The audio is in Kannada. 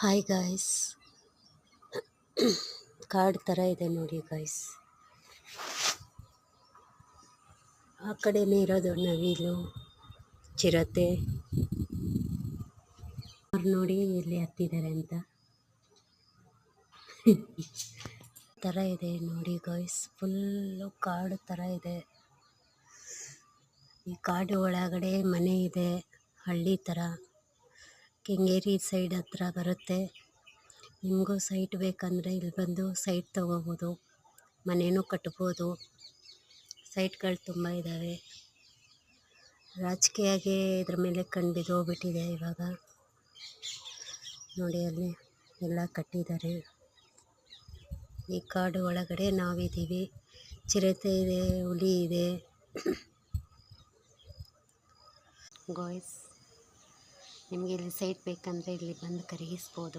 ಹಾಯ್ ಗಾಯ್ಸ್ ಕಾಡು ಥರ ಇದೆ ನೋಡಿ ಗಾಯ್ಸ್ ಆ ಕಡೆನೇ ಇರೋದು ನವಿಲು, ಚಿರತೆ. ಅವ್ರು ನೋಡಿ ಇಲ್ಲಿ ಹತ್ತಿದ್ದಾರೆ ಅಂತ. ಥರ ಇದೆ ನೋಡಿ ಗಾಯ್ಸ್ ಫುಲ್ಲು ಕಾಡು ಥರ ಇದೆ. ಈ ಕಾಡು ಒಳಗಡೆ ಮನೆ ಇದೆ, ಹಳ್ಳಿ ಥರ ಕೆಂಗೇರಿ ಸೈಡ್ ಹತ್ರ ಬರುತ್ತೆ. ನಿಮಗೂ ಸೈಟ್ ಬೇಕಂದರೆ ಇಲ್ಲಿ ಬಂದು ಸೈಟ್ ತೊಗೋಬೋದು. ಮನೆಯೂ ಕಟ್ಬೋದು. ಸೈಟ್ಗಳು ತುಂಬ ಇದ್ದಾವೆ ರಾಜಕೀಯಾಗೆ ಇದ್ರ ಮೇಲೆ ಕಣ್ಣು ಬಿದ್ದೋಗ್ಬಿಟ್ಟಿದೆ ಇವಾಗ. ನೋಡಿ ಅಲ್ಲಿ ಎಲ್ಲ ಕಟ್ಟಿದ್ದಾರೆ. ಈ ಕಾಡು ಒಳಗಡೆ ನಾವಿದ್ದೀವಿ. ಚಿರತೆ ಇದೆ, ಹುಲಿ ಇದೆ. ಗಾಯ್ಸ್ ನಿಮಗೆ ಇಲ್ಲಿ ಸೈಟ್ ಬೇಕಂದರೆ ಇಲ್ಲಿ ಬಂದು ಖರೀದಿಸ್ಬೋದು.